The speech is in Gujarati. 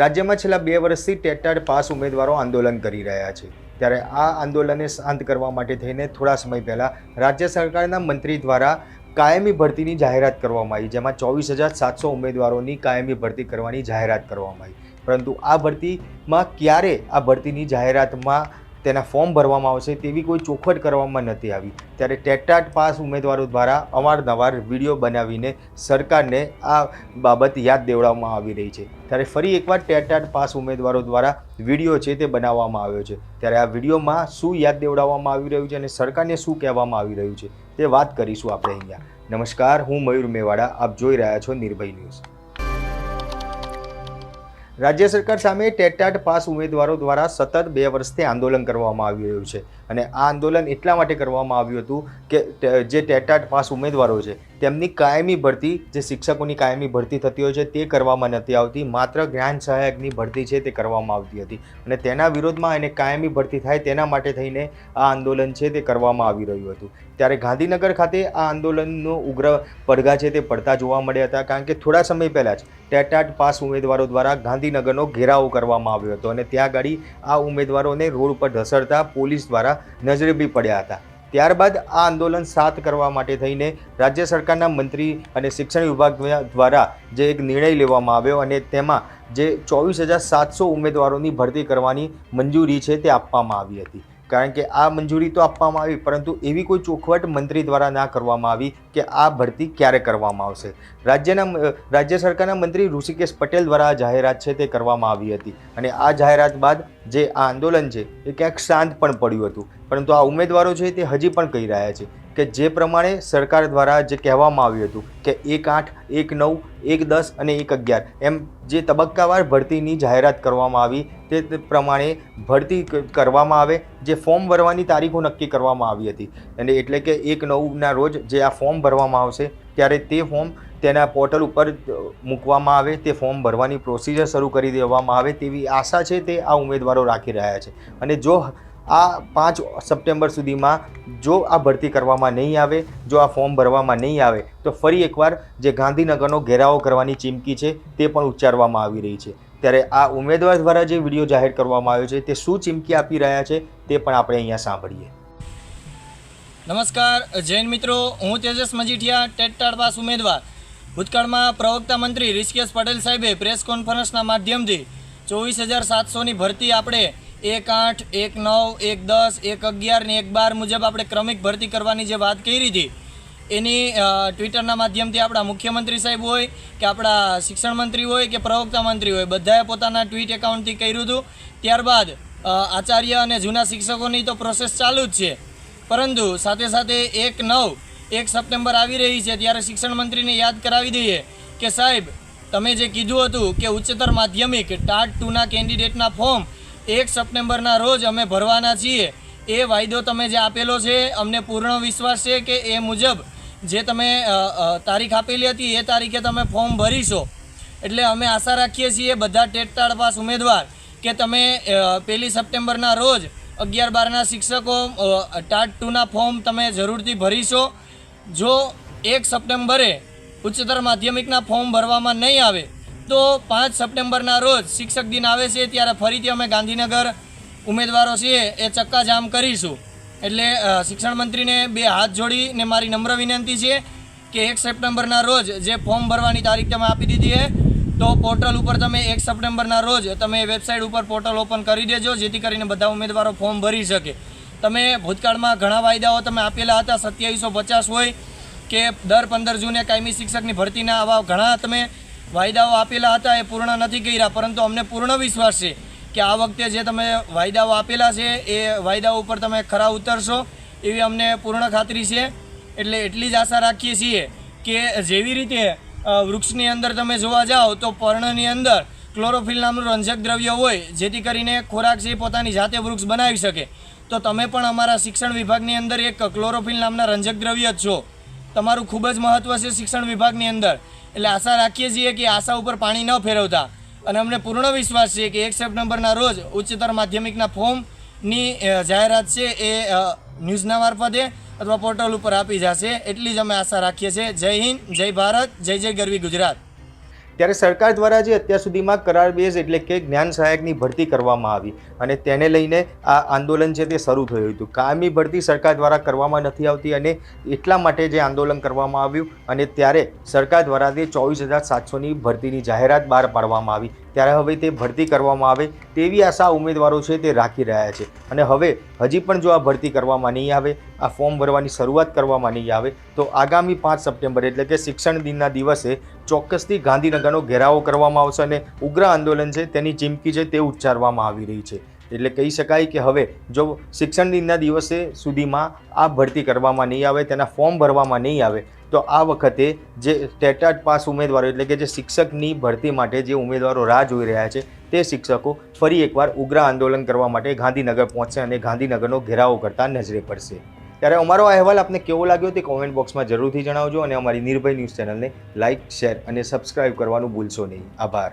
રાજ્યમાં છેલ્લા બે વર્ષથી ટેટાડ પાસ ઉમેદવારો આંદોલન કરી રહ્યા છે. ત્યારે આ આંદોલનને શાંત કરવા માટે થઈને થોડા સમય પહેલાં રાજ્ય સરકારના મંત્રી દ્વારા કાયમી ભરતીની જાહેરાત કરવામાં આવી, જેમાં ચોવીસ હજાર સાતસો ઉમેદવારોની કાયમી ભરતી કરવાની જાહેરાત કરવામાં આવી. પરંતુ આ ભરતીમાં ક્યારે આ ભરતીની જાહેરાતમાં તેના ફોર્મ ભરવામાં આવશે તેવી કોઈ ચોખવટ કરવામાં નથી આવી. ત્યારે ટેટાટ પાસ ઉમેદવારો દ્વારા અવારનવાર વીડિયો બનાવીને સરકારને આ બાબત યાદ દેવડાવવામાં આવી રહી છે. ત્યારે ફરી એકવાર ટેટાટ પાસ ઉમેદવારો દ્વારા વીડિયો છે તે બનાવવામાં આવ્યો છે. ત્યારે આ વિડીયોમાં શું યાદ દેવડાવવામાં આવી રહ્યું છે અને સરકારને શું કહેવામાં આવી રહ્યું છે તે વાત કરીશું આપણે અહીંયા. નમસ્કાર, હું મયુર મેવાડા, આપ જોઈ રહ્યા છો નિર્ભય ન્યૂઝ. રાજ્ય સરકાર સામે ટેટાટ પાસ ઉમેદવારો દ્વારા સતત બે વર્ષથી આંદોલન કરવામાં આવી રહ્યું છે. અને આ આંદોલન એટલા માટે કરવામાં આવ્યું હતું કે જે ટેટાટ પાસ ઉમેદવારો છે, તેમની કાયમી ભરતી, જે શિક્ષકોની કાયમી ભરતી થતી હોય છે, તે કરવામાં નથી આવતી. માત્ર જ્ઞાન સહાયકની ભરતી છે તે કરવામાં આવતી હતી. અને તેના વિરોધમાં એને કાયમી ભરતી થાય તેના માટે થઈને આ આંદોલન છે તે કરવામાં આવી રહ્યું હતું. ત્યારે ગાંધીનગર ખાતે આ આંદોલનનો ઉગ્ર પડઘા છે તે પડતા જોવા મળ્યા હતા, કારણ કે થોડા સમય પહેલાં જ ટેટાટ પાસ ઉમેદવારો દ્વારા ગાંધીનગરનો ઘેરાવો કરવામાં આવ્યો હતો. અને ત્યાં ગાડી આ ઉમેદવારોને રોડ ઉપર ઢસડતા પોલીસ દ્વારા નજરે બી પડ્યા હતા. ત્યારબાદ આ આંદોલન સાત કરવા માટે થઈને રાજ્ય સરકારના મંત્રી અને શિક્ષણ વિભાગ દ્વારા જે એક નિર્ણય લેવામાં આવ્યો અને તેમાં જે ચોવીસ હજાર સાતસો ઉમેદવારોની ભરતી કરવાની મંજૂરી છે તે આપવામાં આવી હતી. કારણ કે આ મંજૂરી તો આપવામાં આવી, પરંતુ એવી કોઈ ચોખવટ મંત્રી દ્વારા ના કરવામાં આવી કે આ ભરતી ક્યારે કરવામાં આવશે? રાજ્યના રાજ્ય સરકારના મંત્રી ઋષિકેશ પટેલ દ્વારા આ જાહેરાત છે તે કરવામાં આવી હતી. અને આ જાહેરાત બાદ જે આ આંદોલન છે, એ ક્યાંક શાંત પણ પડ્યું હતું. પરંતુ આ ઉમેદવારો છે તે હજી પણ કહી રહ્યા છે. કે જે પ્રમાણે સરકાર દ્વારા જે કહેવામાં આવ્યું હતું કે એક આઠ, એક નવ, એક દસ અને એક અગિયાર, એમ જે તબક્કાવાર ભરતીની જાહેરાત કરવામાં આવી તે પ્રમાણે ભરતી કરવામાં આવે, જે ફોર્મ ભરવાની તારીખો નક્કી કરવામાં આવી હતી. અને એટલે કે એક નવના રોજ જે આ ફોર્મ ભરવામાં આવશે, ત્યારે તે ફોર્મ તેના પોર્ટલ ઉપર મૂકવામાં આવે, તે ફોર્મ ભરવાની પ્રોસિજર શરૂ કરી દેવામાં આવે તેવી આશા છે તે આ ઉમેદવારો રાખી રહ્યા છે. અને જો આ પાંચ સપ્ટેમ્બર સુધીમાં જો આ ભરતી કરવામાં નહીં આવે, જો આ ફોર્મ ભરવામાં નહીં આવે, તો ફરી એકવાર જે ગાંધીનગરનો ઘેરાવો કરવાની ચીમકી છે તે પણ ઉચ્ચારવામાં આવી રહી છે. ત્યારે આ ઉમેદવાર દ્વારા જે વીડિયો જાહેર કરવામાં આવ્યો છે તે શું ચીમકી આપી રહ્યા છે તે પણ આપણે અહીંયા સાંભળીએ. નમસ્કાર, જૈન મિત્રો, હું તેજસ મજીઠિયા, ટેટ પાસ ઉમેદવાર. ભૂતકાળમાં પ્રવક્તા મંત્રી ઋષિકેશ પટેલ સાહેબે પ્રેસ કોન્ફરન્સના માધ્યમથી ચોવીસ હજાર સાતસોની ભરતી આપણે એક આઠ, એક નવ, એક દસ, એક અગિયાર ને એક બાર મુજબ આપણે ક્રમિક ભરતી કરવાની જે વાત કરી હતી, એની ટ્વિટરના માધ્યમથી આપણા મુખ્યમંત્રી સાહેબ હોય કે આપણા શિક્ષણ મંત્રી હોય કે પ્રવક્તા મંત્રી હોય, બધાએ પોતાના ટ્વીટ એકાઉન્ટથી કર્યું હતું. ત્યારબાદ આચાર્ય અને જૂના શિક્ષકોની તો પ્રોસેસ ચાલુ જ છે. પરંતુ સાથે સાથે એક નવ, એક સપ્ટેમ્બર આવી રહી છે ત્યારે શિક્ષણ મંત્રીને યાદ કરાવી દઈએ કે સાહેબ, તમે જે કીધું હતું કે ઉચ્ચતર માધ્યમિક ટાટ ટુના કેન્ડિડેટના ફોર્મ એક સપ્ટેમ્બરના રોજ અમે ભરવાના છીએ. એ વાયદો તમે જે આપેલો છે, અમને પૂર્ણ વિશ્વાસ છે કે એ મુજબ જે તમે તારીખ આપેલી હતી, એ તારીખે તમે ફોર્મ ભરીશો. એટલે અમે આશા રાખીએ છીએ બધા ટેટ પાસ ઉમેદવાર કે તમે પહેલી સપ્ટેમ્બરના રોજ અગિયાર બારના શિક્ષકો ટાટ ટુના ફોર્મ તમે જરૂરથી ભરીશો. જો એક સપ્ટેમ્બરે ઉચ્ચતર માધ્યમિકના ફોર્મ ભરવામાં નહીં આવે તો પાંચ સપ્ટેમ્બરના રોજ શિક્ષક દિન આવે છે, ત્યારે ફરીથી અમે ગાંધીનગર ઉમેદવારો છીએ, એ ચક્કાજામ કરીશું. એટલે શિક્ષણ મંત્રીને બે હાથ જોડીને મારી નમ્ર વિનંતી છે કે એક સપ્ટેમ્બરના રોજ જે ફોર્મ ભરવાની તારીખ તમે આપી દીધી છે, તો પોર્ટલ ઉપર તમે એક સપ્ટેમ્બરના રોજ તમે વેબસાઇટ ઉપર પોર્ટલ ઓપન કરી દેજો, જેથી કરીને બધા ઉમેદવારો ફોર્મ ભરી શકે. તમે ભૂતકાળમાં ઘણા વાયદાઓ તમે આપેલા હતા, સત્યાવીસો પચાસ હોય કે દર પંદર જૂને કાયમી શિક્ષકની ભરતીના આવા ઘણા તમે વાયદાઓ આપેલા હતા એ પૂર્ણ નથી કર્યા, પરંતુ અમને પૂર્ણ વિશ્વાસ છે કે આ વખતે જે તમે વાયદાઓ આપેલા છે એ વાયદાઓ ઉપર તમે ખરા ઉતરશો એવી અમને પૂર્ણ ખાતરી છે. એટલે એટલી જ આશા રાખીએ છીએ કે જેવી રીતે વૃક્ષની અંદર તમે જોવા જાઓ તો પર્ણની અંદર ક્લોરોફિલ નામનું રંજક દ્રવ્ય હોય, જેથી કરીને ખોરાક છે પોતાની જાતે વૃક્ષ બનાવી શકે. તો તમે પણ અમારા શિક્ષણ વિભાગની અંદર એક ક્લોરોફિલ નામના રંજક દ્રવ્ય જ છો. તમારું ખૂબ જ મહત્ત્વ છે શિક્ષણ વિભાગની અંદર. એટલે આશા રાખીએ છીએ કે આશા ઉપર પાણી ન ફેરવતા. અને અમને પૂર્ણ વિશ્વાસ છે કે એક સપ્ટેમ્બરના રોજ ઉચ્ચતર માધ્યમિકના ફોર્મની જાહેરાત છે એ ન્યૂઝના મારફતે અથવા પોર્ટલ ઉપર આપી જશે. એટલી જ અમે આશા રાખીએ છીએ. જય હિન્દ, જય ભારત, જય જય ગરવી ગુજરાત. ત્યારે સરકાર દ્વારા જે અત્યાર સુધીમાં કરાર બેઝ એટલે કે જ્ઞાન સહાયકની ભરતી કરવામાં આવી અને તેને લઈને આ આંદોલન છે તે શરૂ થયું હતું. કાયમી ભરતી સરકાર દ્વારા કરવામાં નથી આવતી અને એટલા માટે જે આંદોલન કરવામાં આવ્યું અને ત્યારે સરકાર દ્વારા તે ચોવીસ હજાર સાતસોની ભરતીની જાહેરાત બહાર પાડવામાં આવી. ત્યારે હવે તે ભરતી કરવામાં આવે તેવી આશા ઉમેદવારો છે તે રાખી રહ્યા છે. અને હવે હજી પણ જો આ ભરતી કરવામાં નહીં આવે, આ ફોર્મ ભરવાની શરૂઆત કરવામાં નહીં આવે, તો આગામી પાંચ સપ્ટેમ્બર એટલે કે શિક્ષણ દિનના દિવસે ચોક્કસથી ગાંધીનગરનો ઘેરાવો કરવામાં આવશે અને ઉગ્ર આંદોલન છે તેની ચીમકી છે તે ઉચ્ચારવામાં આવી રહી છે. એટલે કહી શકાય કે હવે જો શિક્ષણ દિનના દિવસે સુધીમાં આ ભરતી કરવામાં નહીં આવે, તેના ફોર્મ ભરવામાં નહીં આવે તો આ વખતે જે ટેટાટ પાસ ઉમેદવારો, એટલે કે જે શિક્ષકની ભરતી માટે જે ઉમેદવારો રાહ જોઈ રહ્યા છે, તે શિક્ષકો ફરી એકવાર ઉગ્ર આંદોલન કરવા માટે ગાંધીનગર પહોંચશે અને ગાંધીનગરનો ઘેરાવો કરતા નજરે પડશે. ત્યારે અમારો અહેવાલ આપને કેવો લાગ્યો તે કોમેન્ટ બોક્સમાં જરૂરથી જણાવજો અને અમારી નિર્ભય ન્યૂઝ ચેનલને લાઇક શેર અને સબસ્ક્રાઇબ કરવાનું ભૂલશો નહીં. આભાર.